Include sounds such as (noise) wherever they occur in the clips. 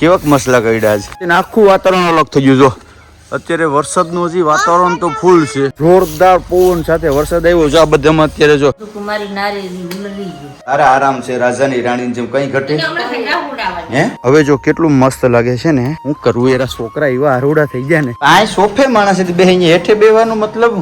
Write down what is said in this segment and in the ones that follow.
કેવાક મસલા કર્યા છે? આખું વાતાવરણ અલગ થઈ ગયું જો. અત્યારે વરસાદનું હજી વાતાવરણ તો ફૂલ છે. જોરદાર પવન સાથે વરસાદ આવ્યો છે આ બધામાં અત્યારે જો. અરે આરામ છે રાજાની રાણીની જેમ કઈ ઘટે? હે? હવે જો કેટલું મસ્ત લાગે છે ને હું કરવું એરા છોકરા એવા આરોડા થઈ ગયા ને. આ સોફે માણસ બે અહીંયા હેઠે બેવાનું મતલબ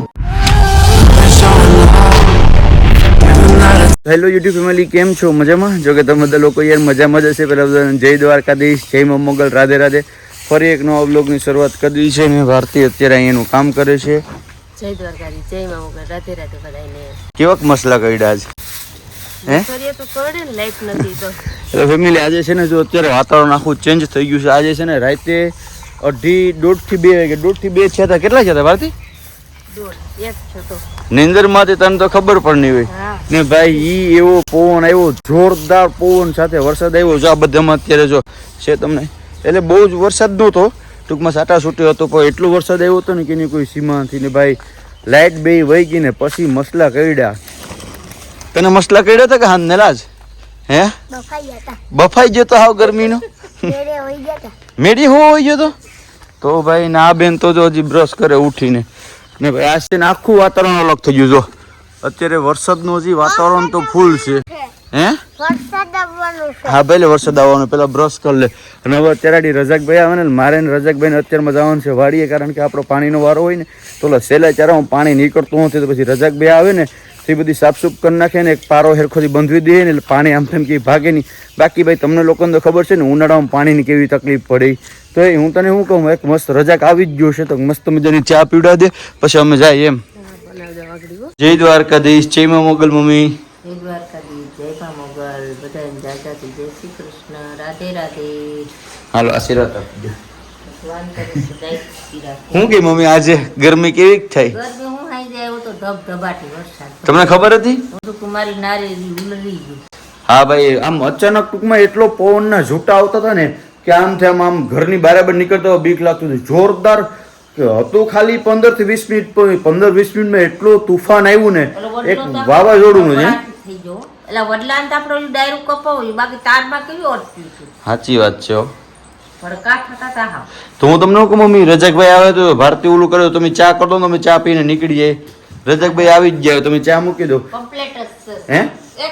હેલો યુટ્યુબ ફેમિલી કેમ છો? મજામાં? જો કે તમે બધા લોકો યાર મજામાં જ હશે. પહેલાં બધા જય દ્વારકાધીશ જય મા મોગલ રાધે રાધે. ફરી એક નવા બ્લોગની શરૂઆત કરી છે. ને ભારતી અત્યારે અહીંયાનું કામ કરે છે. જય દ્વારકાધીશ જય મા રાધે રાધે બધાને કેવાક મસલા કઈડા છે? હે? ફેમિલી (laughs) આજે છે ને જો અત્યારે વાતાવરણ આખું ચેન્જ થઈ ગયું છે. આજે છે ને રાતે અઢી દોઢથી બે વાગે દોઢથી બે છે કેટલા છે ભારતી? નિંદરમાંથી તને તો ખબર પણ નહીં હોય ને ભાઈ ઈ એવો પવન આવ્યો જોરદાર પવન સાથે વરસાદ આવ્યો. જો આ બધામાં અત્યારે જો છે તમને એટલે બહુ જ વરસાદ નહોતો. ટૂંકમાં સાટા છૂટ્યો હતો પણ એટલો વરસાદ આવ્યો હતો ને કે એની કોઈ સીમા નથી. ને ભાઈ લાઇટ બે વહી ગઈ ને પછી મસલા કઈડ્યા તને મસલા કરડ્યા હતા કે હા નેલાજ? હે? બફાઈ ગયો તો હાવ ગરમીનો? મેળે હોઈ મેડી હો હોય ગયો તો? તો ભાઈ ના બેન તો જો હજી બ્રશ કરે ઉઠીને. ને ભાઈ આ છે ને આખું વાતાવરણ અલગ થઈ ગયું જો. અત્યારે વરસાદનું હજી વાતાવરણ તો ફૂલ છે. હે? હા ભાઈ વરસાદ આવવાનો પેલા બ્રશ કરી લે. અને હવે અત્યારે રજાકભાઈ આવે ને મારે ને રજાકભાઈને અત્યારમાં જવાનું છે વાડીએ કારણ કે આપણો પાણીનો વારો હોય ને તો સહેલા ચારામાં પાણી નીકળતું નથી તો પછી રજાકભાઈ આવે ને તે એ બધી સાફસૂફ કરી નાખે ને એક પારો હેરખોથી બંધવી દે ને પાણી આમ તેમ કે ભાગે નહીં. બાકી ભાઈ તમને લોકોને તો ખબર છે ને ઉનાળામાં પાણીની કેવી તકલીફ પડે. તો એ હું તને શું કહું એક મસ્ત રજાક આવી જ ગયો છે તો મસ્ત મજાની ચા પીવડા દે પછી અમે જાય એમ. હો. જય દ્વારકાધીશ જય મોગલ મમ્મી. જય દ્વારકાધી જય મોગલ બધાને જાજાથી જય શ્રી કૃષ્ણ રાધે રાધે. હાલો આશીર્વાદ આપજો શું કે મમ્મી આજે ગરમી કેવી થાય? હું તમને ખબર હતી? હું હા ભાઈ આમ અચાનક ટૂંકમાં એટલો પવનના ઝૂટા આવતા હતા ને કે આમ થી આમ આમ ઘરની બરાબર નીકળતો બીક લાગતું હતું જોરદાર હતું ખાલી પંદરથી વીસ મિનિટ પંદર વીસ મિનિટમાં એટલું તુફાન આવ્યું ને એક વાવાઝોડું છે કપડાટ થઈ ગયો. એટલે વડલાને તો આપણે ઓલું કપાવ્યું બાકી તારમાં કેવી અટક્યું હતું સાચી વાત છે તા હા તમને કહું મમ્મી રજકભાઈ આવે તો ભારતી ઓલું કર્યો તમે ચા કરો તો તમે ચા પીને નીકળી જાય રજકભાઈ આવી જ જાય તમે ચા મૂકી દો. છે. હે? છે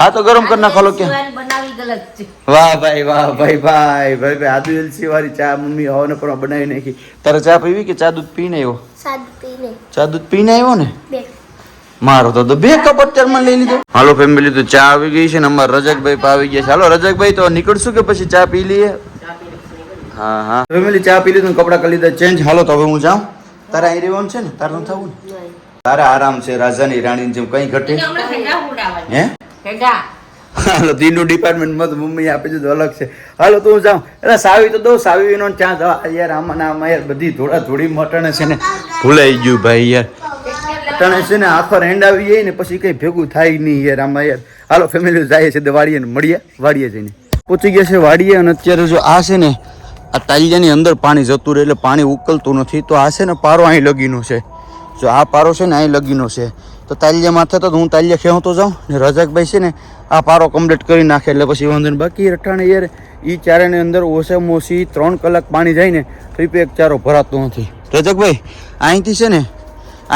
હા તો ગરમ કરી નાખો કે. સિવાયની બનાવી ગલત છે. વાહ ભાઈ વાહ ભાઈ ભાઈ ભાઈ ભાઈ આદુ એલસી વાળી ચા મમ્મી હવાને બનાવી નાખી. તારે ચા પીવી કે ચા દૂધ પીને આવ્યો ચા દૂધ પીને આવ્યો ને? મારો તો બે કપ અત્યારમાં લઈ લીધો. હાલો ફેમિલી તો ચા આવી ગઈ છે ને અમારા રજકભાઈ આવી ગયા છે. હાલો રજકભાઈ તો નીકળશું કે પછી ચા પી લઈએ? હા હા. ફેમિલી ચા પી લીધું કપડા કરી લીધા ચેન્જ હાલો તો હવે હું જાઉં. તારે અહીં રહેવાનું છે ને? તારું થવું ને? તારે આરામ છે રાજાની રાણીની જેમ કઈ ઘટે? હે? હાલો દીનું ડિપાર્ટમેન્ટ મત મમ્મી આપી દીધું અલગ છે. હાલો તો હું જાઉં. એટલે સાવી તો દો સાવી નો ચા દવા યાર આમાં આમાં યાર બધી થોડા થોડી મટણે છે ને. ભૂલાઈ ગયું ભાઈ યાર. અટાણે છે ને આખો રેન્ડ આવી જાય ને પછી કઈ ભેગું થાય નહીં યાર આમાં યાર. હાલો ફેમિલી જાય છે વાડીએ ને મળીએ વાડીએ જઈને. પહોંચી ગયા છે વાડીએ અને અત્યારે જો આ છે ને આ તાલિયાની અંદર પાણી જતું રહે એટલે પાણી ઉકલતું નથી તો આ છે ને પારો અહીં લગીનો છે. જો આ પારો છે ને, અહીં લગીનો છે. તો તાલિયા માથે તો હું તાલિયા ખેવતો જાઉં ને રજાકભાઈ છે ને, આ પારો કમ્પ્લીટ કરી નાખે એટલે પછી વાંધો નહીં. બાકી રઠાણે યાર એ ચારાની અંદર ઓછામાં ઓછી ત્રણ કલાક પાણી જાય ને તો એ એક ચારો ભરાતો નથી. રજકભાઈ અહીંથી છે ને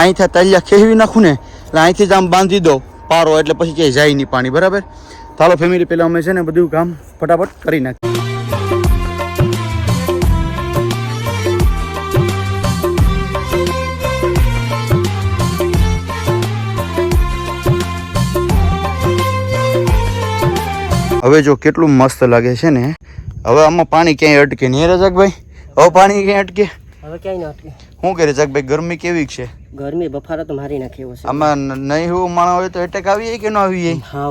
અહીંથી તાલિયા ખેવી નાખું ને, એટલે અહીંથી જ આમ બાંધી દો પારો, એટલે પછી ક્યાંય જાય નહીં પાણી, બરાબર? ચાલો ફેમિલી પહેલાં અમે છે ને બધું કામ ફટાફટ કરી નાખીએ. હવે જો કેટલું મસ્ત લાગે છે ને હવે આમાં પાણી ક્યાંય અટકે નહીં હે રજાકભાઈ હવે પાણી ક્યાંય અટકે? હવે ક્યાંય ન અટકે. શું કે રજાકભાઈ ગરમી કેવી છે? ગરમી બફારો તો મારી નાખે છે. આમાં નહીં એવું માણસ હોય તો એટેક આવી કે ન આવી હા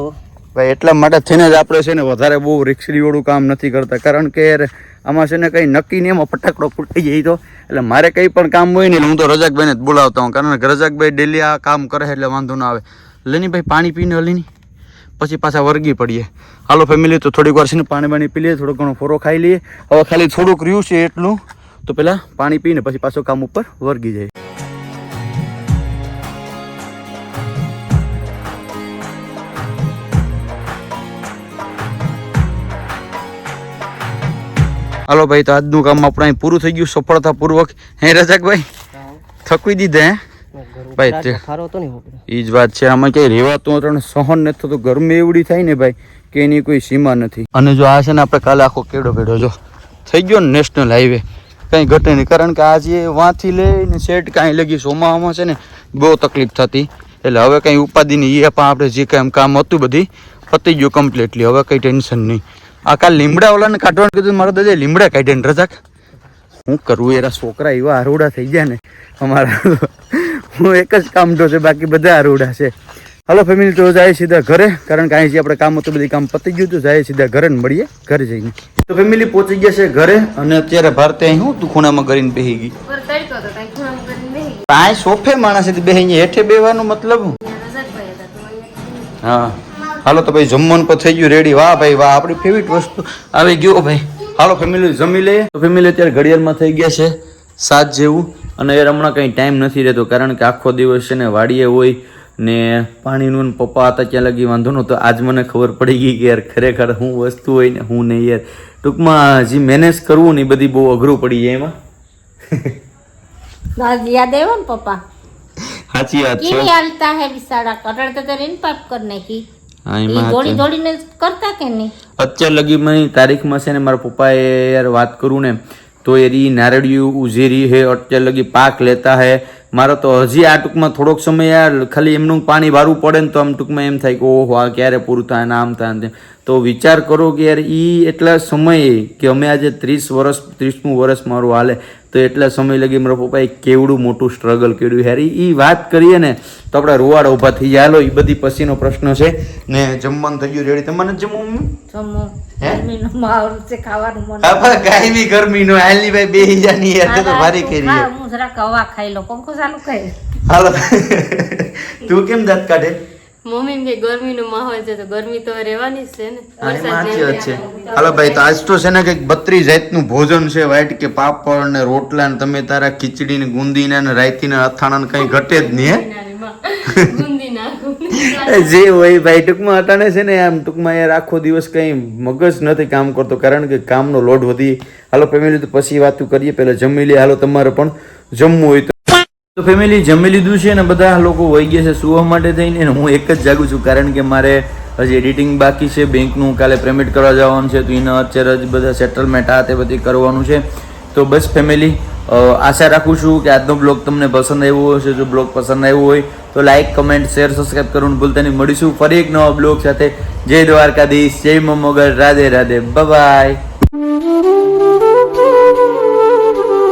ભાઈ એટલા માટે થઈને જ આપણે છે ને વધારે બહુ રિક્ષરીવાળું કામ નથી કરતા. કારણ કે યાર આમાં છે ને કંઈ નક્કી નહીં એમાં ફટાકડો ફૂટી જાય તો. એટલે મારે કંઈ પણ કામ હોય ને હું તો રજાકભાઈને જ બોલાવતા હું કારણ કે રજાકભાઈ ડેલી આ કામ કરે એટલે વાંધો ના આવે. લેની ભાઈ પાણી પીને હલીની? પછી પાછા વર્ગી પડીએ. હાલો ફેમિલી તો થોડીક વાર છે ને પાણી બાણી પી લઈએ થોડો ઘણો ફોરો ખાઈ લઈએ. હવે ખાલી થોડુંક રહ્યું છે એટલું. તો પેલા પાણી પીને પછી પાછો કામ ઉપર વર્ગી જાય હાલો ભાઈ તો આજનું કામ આપણે પૂરું થઈ ગયું સફળતાપૂર્વક. હે રજાકભાઈ થકવી દીધા હે? ભાઈ. એ જ વાત છે આમાં ક્યાંય રહેવાતું ત્રણ સહન નથી થતું. ગરમી એવડી થાય ને ભાઈ કે એની કોઈ સીમા નથી. અને જો આ છે ને આપણે કાલે આખો કેડો કેડો જો થઈ ગયો ને નેશનલ હાઈવે કંઈ ઘટે નહીં કારણ કે આજે વાંથી લઈને સેટ કાંઈ લગી સોમાવામાં છે ને બહુ તકલીફ થતી. એટલે હવે કંઈ ઉપાધિ નહીં એ પણ આપણે જે કાંઈ કામ હતું બધી પતી ગયું કમ્પ્લીટલી હવે કંઈ ટેન્શન નહીં. આ કાલ લીમડા ઓલાને કાઢવાનું કીધું મારા દાદા લીમડા કાઢ્યા ને રજાક. શું કરવું એરા છોકરા એવા હરોડા થઈ ગયા ને અમારા હું એક જ કામ તો છે બાકી બધા રૂડા છે. હાલો ફેમિલી તો જાય સીધા ઘરે કારણ કે અહીંથી આપણે કામ હતું બધી કામ પતી ગયું તો જાય સીધા ઘરે મળીએ ઘરે જઈને. તો ફેમિલી પહોંચી ગયા છે ઘરે અને અત્યારે ભારતે અહીં હું તું ખૂણામાં કરીને બેહી ગઈ. પાંચ સોફે માણસ હતી બે અહીંયા હેઠે બેવાનું મતલબ હતા હા. હાલો તો ભાઈ જમવાનું પણ થઈ ગયું રેડી વાહ ભાઈ વાહ આપણી ફેવરિટ વસ્તુ. આવી ગયો ભાઈ. હાલો ફેમિલી જમી લઈએ. તો ફેમિલી અત્યારે ઘડિયાળમાં થઈ ગયા છે. સાત જેવું. અને એ હમણાં કંઈ ટાઈમ નથી રહેતો કારણ કે આખો દિવસ છે ને વાડીએ હોય ને પાણીનું ને પપ્પા હતા ત્યાં લગી વાંધો નહોતો. આજ મને ખબર પડી ગઈ કે યાર ખરેખર હું વસ્તુ હોય ને હું નહીં યાર. ટૂંકમાં હજી મેનેજ કરવું ને એ બધી બહુ અઘરું પડી જાય એમાં. યાદ આવ્યો ને પપ્પા? સાચી વાત કેવી હાલતા હે બિસાડા? કટડ તો રેન પાપ કરી નાખી. હા એ એમાં દોડી દોડીને કરતા કે નહીં? અત્યાર લગીમાં તારીખમાં છે ને મારા પપ્પાએ યાર વાત કરું ને તો એરી નારળિયું ઉઝેરી હે અત્યાર લગી પાક લેતા હે મારો તો હજી આ ટૂંકમાં થોડોક સમય ખાલી એમનું પાણી વારું પડે ને તો આમ ટૂંકમાં એમ થાય કે ઓહો આ ક્યારે પૂરું થાય ને આમ થાય તેમ. તો વિચાર કરો કે યાર એ એટલા સમયે કે અમે આજે ત્રીસ વર્ષ ત્રીસમું વર્ષ મારું હાલે તો એટલા સમય લગી મારા પપ્પાએ કેવડું મોટું સ્ટ્રગલ કર્યું. યાર એ વાત કરીએ ને તો આપણે રોવાડ ઊભા થઈ જાય હાલો એ બધી પછીનો પ્રશ્ન છે. ને જમવાનું થઈ ગયું રેડી. તમારે જમવું? ગરમીનું હાલની ભાઈ બે હજારની યાર તો ભારી કરી જરાક હવા ખાઈ લો. પંખો ચાલુ કરી. હાલો. તું કેમ દાંત કાઢે? મમ્મી કે ગરમીનો માહોલ છે તો ગરમી તો રહેવાની છે ને. સાચી વાત છે. હાલો ભાઈ તો આજ તો છે ને કંઈક બત્રીસ જાતનું ભોજન છે વાઈટ કે પાપડ ને રોટલા ને તમે તારા ખીચડી ને ગુંદી ને રાયતી ને અથાણા ને કઈ ઘટે જ નહીં હે? જે હોય ભાઈ ટૂંકમાં અટાણે છે ને આમ ટૂંકમાં યાર આખો દિવસ કંઈ મગજ નથી કામ કરતો કારણ કે કામનો લોડ વધી. હાલો ફેમિલી તો પછી વાતું કરીએ પેલા જમી લઈએ. હાલો તમારે પણ જમવું હોય તો. ફેમિલી જમી લીધું છે ને બધા લોકો વહી ગયા છે સુવા માટે થઈને હું એક જ જાગું છું કારણ કે મારે હજી એડિટિંગ બાકી છે. બેંકનું કાલે પેમેન્ટ કરવા જવાનું છે તો એના અત્યારે જ બધા સેટલમેન્ટ આ તે બધી કરવાનું છે. તો બસ ફેમિલી આશા રાખું છું કે આજનો બ્લોગ તમને પસંદ આવ્યો હશે. જો બ્લોગ પસંદ આવ્યો હોય તો લાઇક કમેન્ટ શેર સબસ્ક્રાઈબ કરવાનું ભૂલતા નહીં. મળીશું ફરી એક નવા બ્લોગ સાથે. જય દ્વારકાધીશ, જય મમગર રાધે રાધે. બાય